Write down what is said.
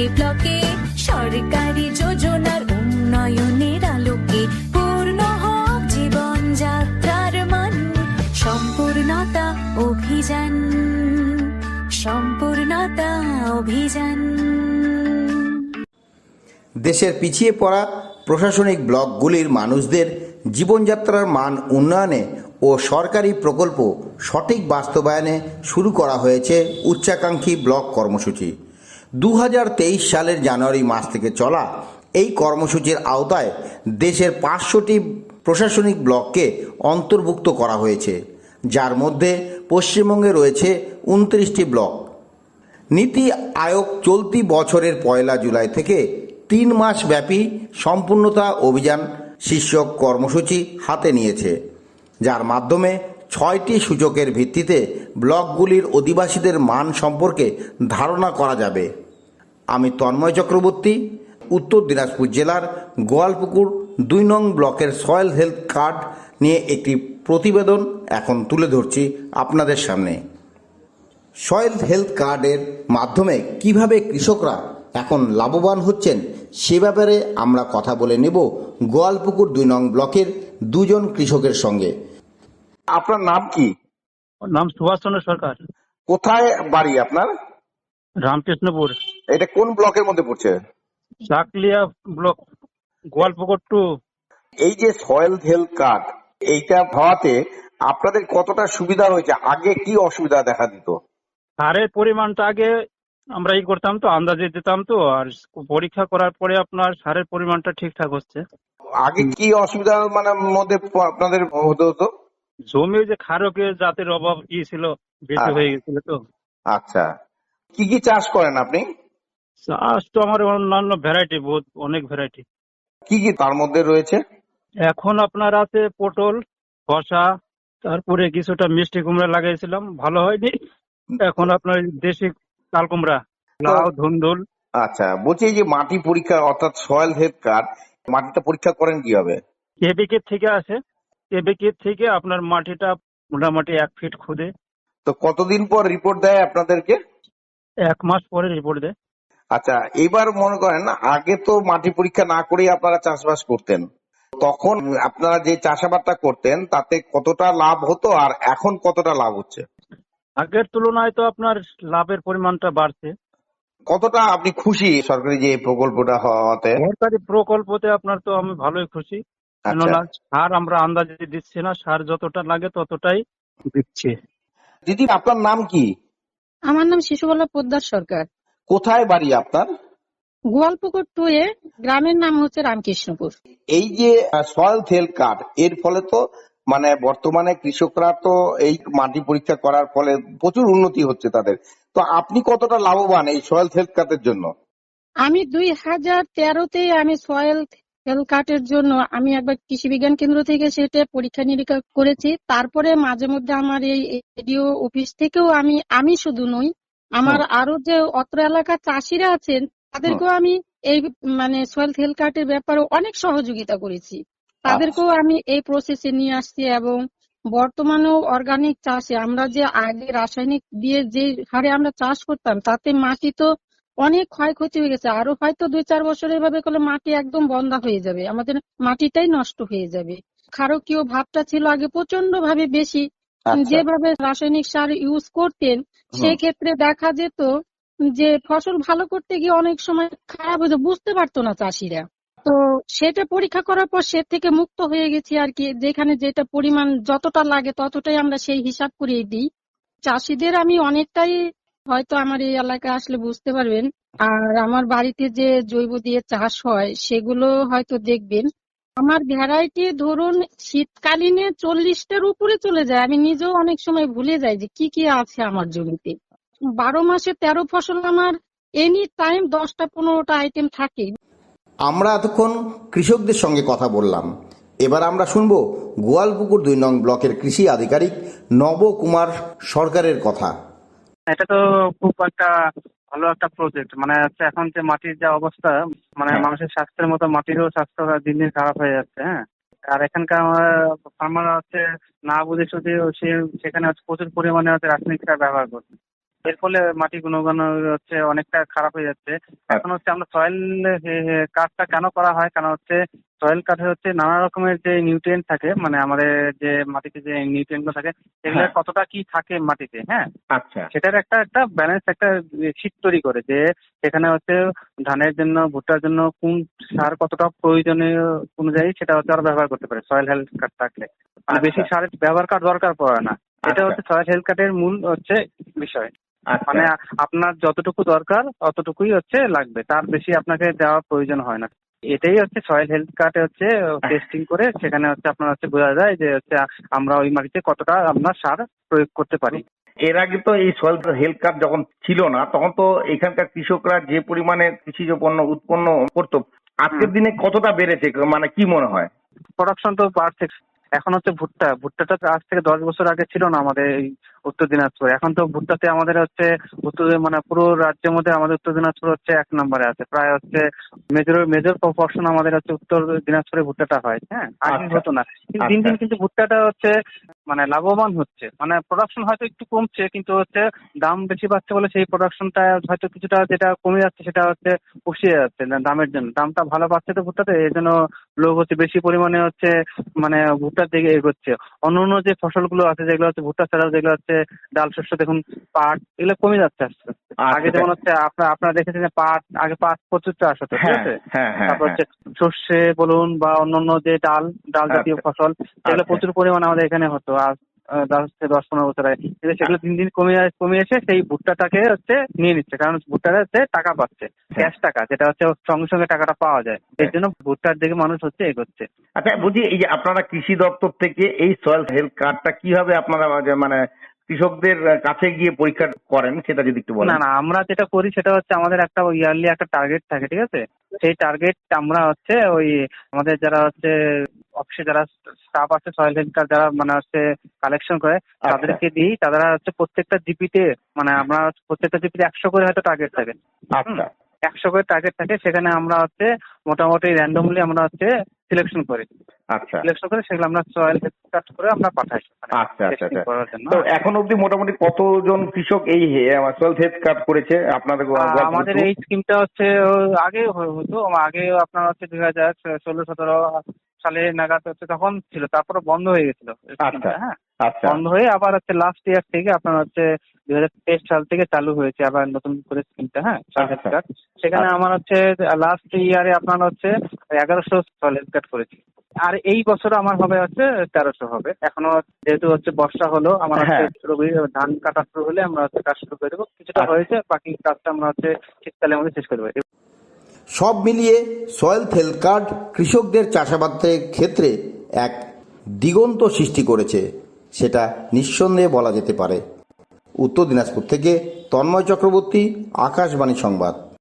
ব্লকে ব্লকে, সরকারি যোজনার উন্নয়নের আলোকে। পূর্ণ হোক জীবন যাত্রার মান, সম্পূর্ণতা অভিযান সম্পূর্ণতা অভিযান। দেশের পিছিয়ে পড়া প্রশাসনিক ব্লকগুলির মানুষদের জীবনযাত্রার মান উন্নয়নে ও সরকারি প্রকল্প সঠিক বাস্তবায়নে শুরু করা হয়েছে উচ্চাকাঙ্ক্ষী ব্লক কর্মসূচি। দু হাজার তেইশ সালের জানুয়ারি মাস থেকে চলা এই কর্মসূচির আওতায় দেশের পাঁচশোটি প্রশাসনিক ব্লককে অন্তর্ভুক্ত করা হয়েছে। যার মধ্যে পশ্চিমবঙ্গে রয়েছে উনত্রিশটি ব্লক। নীতি আয়োগ চলতি বছরের পয়লা জুলাই থেকে তিন মাস ব্যাপী সম্পূর্ণতা অভিযান শীর্ষক কর্মসূচি হাতে নিয়েছে। যার মাধ্যমে ছয়টি সূচকের ভিত্তিতে ব্লকগুলির অধিবাসীদের মান সম্পর্কে ধারণা করা যাবে। আমি তন্ময় চক্রবর্তী, উত্তর দিনাজপুর জেলার গোয়ালপুকুর, দুই নং ব্লকের সয়েল হেলথ কার্ড নিয়ে একটি প্রতিবেদন এখন তুলে ধরছি আপনাদের সামনে। সয়েল হেলথ কার্ডের মাধ্যমে কীভাবে কৃষকরা এখন লাভবান হচ্ছেন সে ব্যাপারে আমরা কথা বলে নেব গোয়ালপুকুর দুই নং ব্লকের দুজন কৃষকের সঙ্গে। আপনার নাম কি? ওর নাম সুভাষচন্দ্র সরকার। কোথায় বাড়ি আপনার? রামকৃষ্ণপুর। এটা কোন ব্লকের মধ্যে পড়ছে? Chakulia block Goalpokhar two. এই যে সয়েল হেলথ কার্ড এইটা হওয়াতে আপনাদের কতটা সুবিধা হয়েছে আগে কি অসুবিধা দেখা দিত? সারের পরিমাণটা আগে আমরা ই করতাম তো আন্দাজে দিতাম তো আর পরীক্ষা করার পরে আপনার সারের পরিমাণটা ঠিকঠাক হচ্ছে। আগে কি অসুবিধা মানে মধ্যে আপনাদের হতে হতো? জমি যে খারকের জাতের অভাব ই ছিল বেশি আচ্ছা। হয়ে গেছিল তো। আচ্ছা। কি কি চাষ করেন আপনি? চাষ তো আমার অন্যান্য ভ্যারাইটি বহুত অনেক ভ্যারাইটি কি কি তার মধ্যে রয়েছে? এখন আপনার আছে পটল শসা তারপরে কিছুটা মিষ্টি কুমড়া লাগাইছিলাম ভালো হয়নি। এখন আপনার দেশি চাল কুমড়া লাউ ধুন্দুল। আচ্ছা বলছি যে মাটি পরীক্ষা অর্থাৎ সয়েল হেলথ কার্ড মাটিটা পরীক্ষা করেন কীভাবে? কেবিকে থেকে আসে। কেবিকে থেকে আপনার মাটিটা মোটামুটি এক ফিট খুদে? তো কতদিন পর রিপোর্ট দেয় আপনাদেরকে? এক মাস পরে রিপোর্ট দেয়। আচ্ছা এবার মনে করেন আগে তো মাটি পরীক্ষা না করেই আপনারা চাষবাস করতেন। তখন আপনারা যে চাষাবাদটা করতেন তাতে কতটা লাভ হতো আর এখন কতটা লাভ হচ্ছে? আগের তুলনায় তো আপনার লাভের পরিমাণটা বাড়ছে। কতটা আপনি খুশি সরকারি যে প্রকল্পটা হওয়াতে? সরকারি প্রকল্পতে আপনার তো আমি ভালোই খুশি। কেননা সার আমরা আন্দাজে দিচ্ছি না সার যতটা লাগে ততটাই দিচ্ছি। দিদি আপনার নাম কি? আমার নাম শিশুবালা পোদ্দার সরকার। কোথায় বাড়ি আপনার? গোয়ালপুকুর টু গ্রামের নাম হচ্ছে রামকৃষ্ণপুর। এই যে সয়েল হেলথ কার্ড এর ফলে তো মানে বর্তমানে কৃষকরা তো এই মাটি পরীক্ষা করার ফলে প্রচুর উন্নতি হচ্ছে তাদের। তো আপনি কতটা লাভবান এই সয়েল হেলথ কার্ডের জন্য? আমি দুই হাজার তেরোতে আমি সয়েল কার্ডের জন্য আমি একবার কৃষি বিজ্ঞান কেন্দ্র থেকে সেটা পরীক্ষা নিরীক্ষা করেছি। তারপরে মাঝে মধ্যে আমার এই এডিও অফিস থেকেও আমি আমি শুধু নই আমার আরও যে অত্র এলাকার চাষিরা আছেন তাদেরকেও আমি এই মানে সয়েল হেলথ কার্ডের ব্যাপারে অনেক সহযোগিতা করেছি। তাদেরকেও আমি এই প্রসেসে নিয়ে আসছি এবং বর্তমানেও অর্গানিক চাষে আমরা যে আগে রাসায়নিক দিয়ে যে হারে আমরা চাষ করতাম তাতে মাটি তো অনেক ক্ষয়ক্ষতি হয়ে গেছে। আরও হয়তো দুই চার বছর এভাবে করলে মাটি একদম বন্ধা হয়ে যাবে। আমাদের মাটিটাই নষ্ট হয়ে যাবে। ক্ষারকীয় ভাবটা ছিল আগে প্রচণ্ড ভাবে বেশি। আচ্ছা। যেভাবে রাসায়নিক সার ইউজ করতেন সেই ক্ষেত্রে দেখা যেত যে ফসল ভালো করতে গিয়ে অনেক সময় খারাপ হয়ে বুঝতে পারতো না চাষিরা। তো সেটা পরীক্ষা করার পর সে থেকে মুক্ত হয়ে গেছি আর কি। যেখানে যেটা পরিমাণ যতটা লাগে ততটাই আমরা সেই হিসাব করিয়ে দিই। চাষিদের আমি অনেকটাই হয়তো আমার এই এলাকায় আসলে বুঝতে পারবেন। আর আমার বাড়িতে যে জৈব দিয়ে চাষ হয়, সেগুলো হয়তো দেখবেন। আমার ভ্যারাইটি ধরুন শীতকালীনে চল্লিশটার উপরে চলে যায়। আমি নিজেও অনেক সময় ভুলে যাই যে কি কি আছে আমার জমিতে। বারো মাসে তেরো ফসল আমার এনি টাইম দশটা পনেরোটা আইটেম থাকে। আমরা এতক্ষণ কৃষকদের সঙ্গে কথা বললাম। এবার আমরা শুনব গোয়ালপুকুর দুই নং ব্লকের কৃষি আধিকারিক নবকুমার সরকারের কথা। এটা তো খুব একটা ভালো একটা প্রজেক্ট মানে হচ্ছে এখন যে মাটির যা অবস্থা মানে হ্যাঁ। মানুষের স্বাস্থ্যের মতো মাটিরও স্বাস্থ্য দিন দিন খারাপ হয়ে যাচ্ছে হ্যাঁ। আর এখানকার ফার্মাররা হচ্ছে না বুঝে শুধু সে সেখানে হচ্ছে প্রচুর পরিমাণে হচ্ছে রাসায়নিক সার ব্যবহার করছে। এর ফলে মাটি গুণগণ হচ্ছে অনেকটা খারাপ হয়ে যাচ্ছে। এখন হচ্ছে আমরা সয়েল কার্ডটা কেন করা হয়? কারণ হচ্ছে সয়েল কার্ডে হচ্ছে নানা রকমের যে নিউট্রিয়েন্ট থাকে মানে আমাদের যে মাটিতে যে নিউট্রিয়েন্টগুলো থাকে সেগুলো হ্যাঁ। কতটা কি থাকে মাটিতে হ্যাঁ? আচ্ছা। সেটার একটা একটা ব্যালেন্স একটা শীট তৈরি করে যে সেখানে হচ্ছে ধানের জন্য ভুট্টার জন্য কোন সার কতটা প্রয়োজনীয় অনুযায়ী সেটা হচ্ছে ওরা ব্যবহার করতে পারে সয়েল হেলথ কার্ড থাকলে। মানে আচ্ছা। বেশি সারের ব্যবহার কার্ড দরকার পড়ে না। এটা আচ্ছা। হচ্ছে সয়েল হেলথ কার্ডের মূল হচ্ছে বিষয়। আচ্ছা মানে আপনার যতটুকু দরকার অতটুকুই হচ্ছে লাগবে। তার বেশি আপনাকে দেওয়ার প্রয়োজন হয় না। এটাই হচ্ছে সয়েল হেলথ কার্ড হচ্ছে টেস্টিং করে সেখানে হচ্ছে আপনার হচ্ছে বোঝা যায় যে হচ্ছে আমরা ওই মাটিতে কতটা আপনার সার প্রয়োগ করতে পারি। এর আগে তো এই সয়েল হেলথ কার্ড যখন ছিল না তখন তো এখানকার কৃষকরা যে পরিমাণে কৃষিজ পণ্য উৎপন্ন করতো আজকের দিনে কতটা বেড়েছে? মানে কি মনে হয়? প্রোডাকশন তো বাড়ছে। এখন হচ্ছে ভুট্টা ভুট্টাটা আজ থেকে দশ বছর আগে ছিল না আমাদের এই উত্তর দিনাজপুর। এখন তো ভুট্টাতে আমাদের হচ্ছে উত্তর মানে পুরো রাজ্যের মধ্যে আমাদের উত্তর দিনাজপুর হচ্ছে এক নম্বরে আছে। প্রায় হচ্ছে মেজর মেজর প্রপোর্শন আমাদের হচ্ছে উত্তর দিনাজপুরে ভুট্টাটা হয় হ্যাঁ? আগে আচ্ছা। হতো না। কিন্তু দিন দিন আচ্ছা। কিন্তু ভুট্টাটা হচ্ছে মানে লাভবান হচ্ছে। মানে প্রোডাকশন হয়তো একটু কমছে কিন্তু হচ্ছে দাম বেশি পাচ্ছে বলে সেই প্রোডাকশনটা হয়তো কিছুটা যেটা কমে যাচ্ছে সেটা হচ্ছে পুষিয়ে যাচ্ছে দামের জন্য। দামটা ভালো পাচ্ছে তো ভুট্টাতে এই জন্য লোক হচ্ছে বেশি পরিমাণে হচ্ছে মানে ভুট্টার দিকে এগোচ্ছে। অন্য অন্য যে ফসলগুলো আছে যেগুলো হচ্ছে ভুট্টা ছাড়াও যেগুলো হচ্ছে ডাল শস্য দেখুন পাট এগুলো কমে যাচ্ছে আস্তে আস্তে। আচ্ছা। আগে যেমন হচ্ছে আপনার আপনারা দেখেছেন যে পাট আগে পাট প্রচুর চাষ হতো ঠিক হ্যাঁ আছে? হ্যাঁ হ্যাঁ তারপর হচ্ছে সর্ষে বলুন বা অন্যান্য যে ডাল ডাল জাতীয় আচ্ছা। ফসল সেগুলো আচ্ছা। প্রচুর পরিমাণে আমাদের এখানে হতো। আর দশ দশ পনেরো বছর আগে। কিন্তু সেগুলো দিন দিন কমে কমে এসে সেই ভুট্টাটাকে হচ্ছে নিয়ে নিচ্ছে। কারণ ভুট্টাটা হচ্ছে টাকা পাচ্ছে ক্যাশ টাকা যেটা হচ্ছে সঙ্গে সঙ্গে টাকাটা পাওয়া যায়। এর জন্য ভুট্টার দিকে মানুষ হচ্ছে এগোচ্ছে। আচ্ছা বুঝি এই যে আপনারা কৃষি দপ্তর থেকে এই সয়েল হেলথ কার্ডটা কীভাবে আপনারা মানে কৃষকদের কাছে গিয়ে পরীক্ষা করেন সেটা যদি একটু বলেন। না না আমরা যেটা করি সেটা হচ্ছে আমাদের একটা ইয়ারলি একটা টার্গেট থাকে ঠিক আছে? সেই টার্গেট আমরা হচ্ছে ওই আমাদের যারা হচ্ছে অফিসে যারা স্টাফ আছে সয়েল হেলথ কার্ড যারা মানে হচ্ছে কালেকশন করে আচ্ছা। তাদেরকে দিই তারা হচ্ছে প্রত্যেকটা জিপিতে মানে আমরা প্রত্যেকটা জিপিতে একশো করে হয়তো টার্গেট থাকে। আচ্ছা। একশো করে টার্গেট থাকে সেখানে আমরা হচ্ছে মোটামুটি র্যান্ডমলি আমরা হচ্ছে সিলেকশন করি। আচ্ছা। সিলেকশন করে সেগুলো আমরা সয়েল কাট করে আমরা পাঠাই আচ্ছা আচ্ছা আচ্ছা। তো এখন অবধি মোটামুটি কতজন কৃষক এই সয়েল হেলথ কার্ড করেছে? আপনাদের আমাদের এই স্কিমটা হচ্ছে আগে হতো আগে আপনার হচ্ছে দুই হাজার ষোলো সতেরো সালে নাগাদ হচ্ছে তখন ছিল তারপরে বন্ধ হয়ে গেছিল আচ্ছা। হ্যাঁ? বন্ধ হয়ে আবার হচ্ছে লাস্ট ইয়ার থেকে আপনার হচ্ছে দুই হাজার তেইশ সাল থেকে চালু হয়েছে আবার নতুন করে স্কিমটা হ্যাঁ সরকার আচ্ছা। কার্ড সেখানে আচ্ছা। আমার হচ্ছে লাস্ট ইয়ারে আপনার হচ্ছে এগারোশো সলিড কার্ড করেছি আর এই বছর আমার হবে হচ্ছে তেরোশো হবে এখনও যেহেতু হচ্ছে বর্ষা হলো আমার হচ্ছে হ্যাঁ। রবি ধান কাটা শুরু হলে আমরা হচ্ছে কাজ শুরু করে দেবো কিছুটা আচ্ছা। হয়েছে বাকি কাজটা আমরা হচ্ছে শীতকালের মধ্যে শেষ করে দেবো সব মিলিয়ে সয়েল হেলথ কার্ড কৃষকদের চাষাবাদের ক্ষেত্রে এক দিগন্ত সৃষ্টি করেছে সেটা নিঃসন্দেহে বলা যেতে পারে। উত্তর দিনাজপুর থেকে তন্ময় চক্রবর্তী আকাশবাণী সংবাদ।